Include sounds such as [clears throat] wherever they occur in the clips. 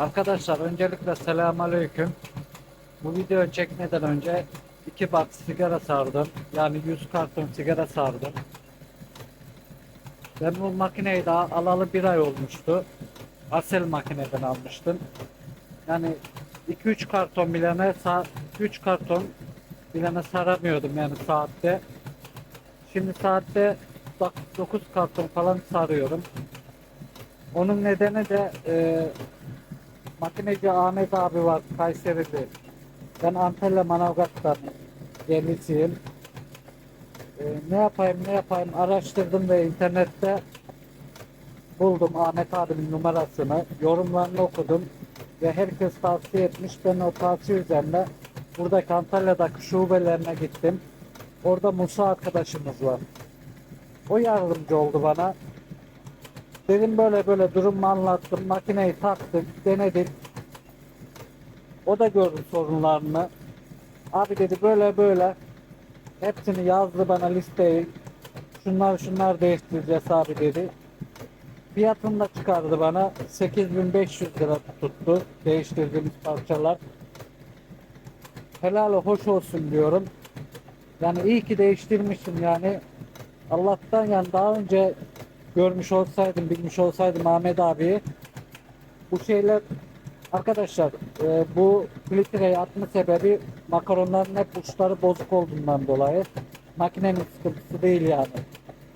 Arkadaşlar öncelikle selamünaleyküm. Bu videoyu çekmeden önce iki box sigara sardım. Yani 100 karton sigara sardım. Ben bu makineyi daha alalı bir ay olmuştu. Asel makineden almıştım. Yani 2-3 karton bilene 3 karton bilene saramıyordum yani saatte. Şimdi saatte 9 karton falan sarıyorum. Onun nedeni de e, makineci Ahmet abi var Kayseri'de. Ben Antalya Manavgat'tan gemisiyim. E, ne yapayım ne yapayım araştırdım ve internette buldum Ahmet abinin numarasını. Yorumlarını okudum ve herkes tavsiye etmiş. Ben o tavsiye üzerine buradaki Antalya'daki şubelerine gittim. Orada Musa arkadaşımız var. O yardımcı oldu bana. Dedim böyle böyle durumu anlattım. Makineyi taktık, denedik. O da gördü sorunlarını. Abi dedi böyle böyle. Hepsini yazdı bana listeyi. Şunlar şunlar değiştireceğiz abi dedi. Fiyatını da çıkardı bana. 8500 lira tuttu değiştirdiğimiz parçalar. Helal hoş olsun diyorum. Yani iyi ki değiştirmişim yani. Allah'tan yani daha önce görmüş olsaydım, bilmiş olsaydım Ahmet abi bu şeyler arkadaşlar e, bu filtreyi atma sebebi makaronların hep uçları bozuk olduğundan dolayı makinenin sıkıntısı değil yani.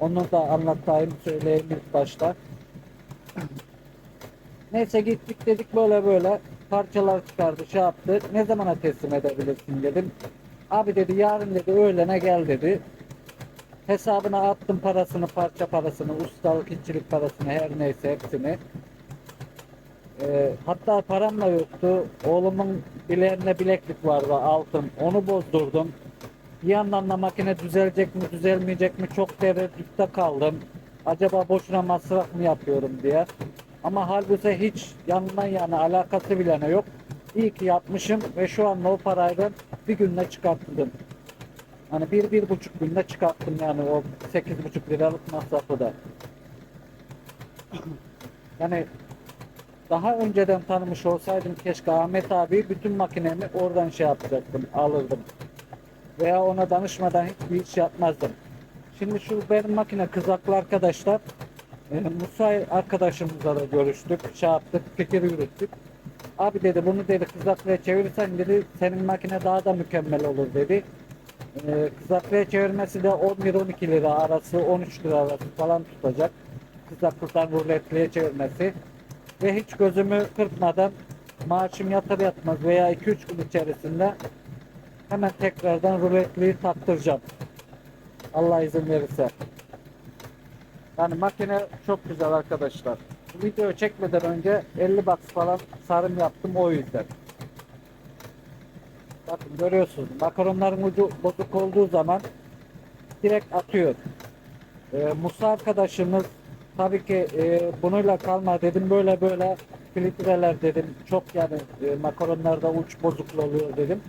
Onu da anlatayım söyleyeyim ilk başta. [clears throat] Neyse gittik dedik böyle böyle parçalar çıkardı şey yaptı. Ne zamana teslim edebilirsin dedim. Abi dedi yarın dedi öğlene gel dedi. Hesabına attım parasını, parça parasını, ustalık, işçilik parasını, her neyse hepsini. Ee, hatta param da yoktu. Oğlumun bileğinde bileklik vardı altın. Onu bozdurdum. Bir yandan da makine düzelecek mi, düzelmeyecek mi çok tereddütte kaldım. Acaba boşuna masraf mı yapıyorum diye. Ama halbuki hiç yanından yani alakası bile yok. İyi ki yapmışım ve şu an o parayla bir günde çıkarttım. Hani bir, bir buçuk günde çıkarttım yani o sekiz buçuk liralık masrafı da. [clears throat] Yani daha önceden tanımış olsaydım keşke Ahmet abi bütün makinemi oradan şey yapacaktım, alırdım. Veya ona danışmadan hiçbir iş yapmazdım. Şimdi şu benim makine kızaklı arkadaşlar. E, Musa arkadaşımızla da görüştük, şey yaptık, fikir yürüttük. Abi dedi bunu dedi kızaklıya çevirirsen dedi senin makine daha da mükemmel olur dedi. Kızaklıya çevirmesi de 11-12 lira arası 13 lira arası falan tutacak. Kızaklıktan ruletliye çevirmesi. Ve hiç gözümü kırpmadan maaşım yatır yatmaz veya 2-3 gün içerisinde hemen tekrardan ruletliyi taktıracağım. Allah izin verirse. Yani makine çok güzel arkadaşlar. Bu videoyu çekmeden önce 50 box falan sarım yaptım o yüzden. Bakın görüyorsunuz makaronların ucu bozuk olduğu zaman direkt atıyor. Ee, Musa arkadaşımız tabii ki e, bununla kalma dedim böyle böyle filtreler dedim çok yani e, makaronlarda uç bozuklu oluyor dedim.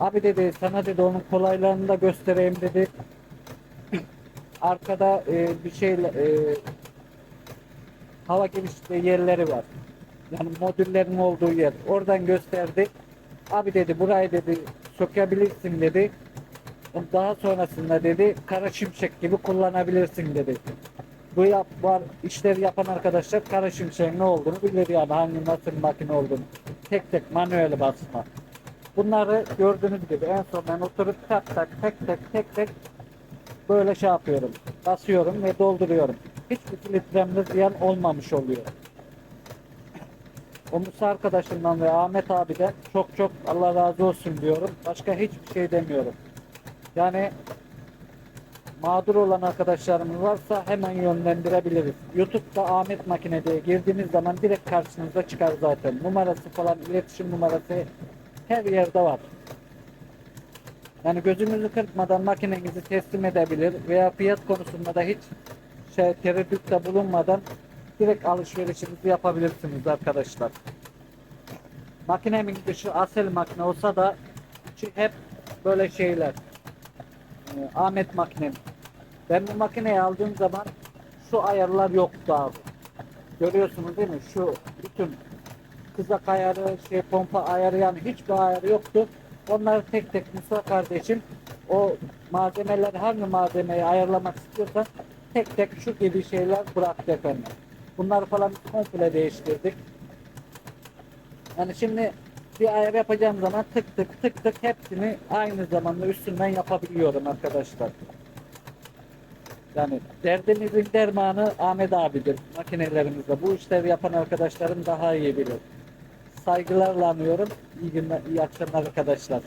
Abi dedi sana dedi onun kolaylarını da göstereyim dedi. [clears throat] Arkada e, bir şey e, hava girişli yerleri var. Yani modüllerin olduğu yer. Oradan gösterdi. Abi dedi burayı dedi sökebilirsin dedi. Daha sonrasında dedi kara şimşek gibi kullanabilirsin dedi. Bu yap, var işleri yapan arkadaşlar kara şimşeğin ne olduğunu bilir yani hangi nasıl makine olduğunu. Tek tek manuel basma. Bunları gördüğünüz gibi en son ben oturup tak tak tek tek tek tek böyle şey yapıyorum. Basıyorum ve dolduruyorum. Hiçbir filtremde ziyan olmamış oluyor. O Musa arkadaşımdan ve Ahmet abiden çok çok Allah razı olsun diyorum. Başka hiçbir şey demiyorum. Yani mağdur olan arkadaşlarımız varsa hemen yönlendirebiliriz. YouTube'da Ahmet Makine diye girdiğiniz zaman direkt karşınıza çıkar zaten. Numarası falan, iletişim numarası her yerde var. Yani gözünüzü kırpmadan makinenizi teslim edebilir veya fiyat konusunda da hiç şey tereddütte bulunmadan direkt alışverişinizi yapabilirsiniz arkadaşlar. Makinemin dışı asel makine olsa da içi hep böyle şeyler. Ee, Ahmet makinem. Ben bu makineyi aldığım zaman şu ayarlar yoktu abi. Görüyorsunuz değil mi? Şu bütün kızak ayarı, şey pompa ayarı yani hiçbir ayarı yoktu. Onları tek tek Musa kardeşim o malzemeleri hangi malzemeyi ayarlamak istiyorsan tek tek şu gibi şeyler bıraktı efendim. Bunları falan komple değiştirdik. Yani şimdi bir ayar yapacağım zaman tık tık tık tık hepsini aynı zamanda üstünden yapabiliyorum arkadaşlar. Yani derdimizin dermanı Ahmet abidir makinelerimizde. Bu işleri yapan arkadaşlarım daha iyi bilir. Saygılarla anıyorum. İyi günler, iyi akşamlar arkadaşlar.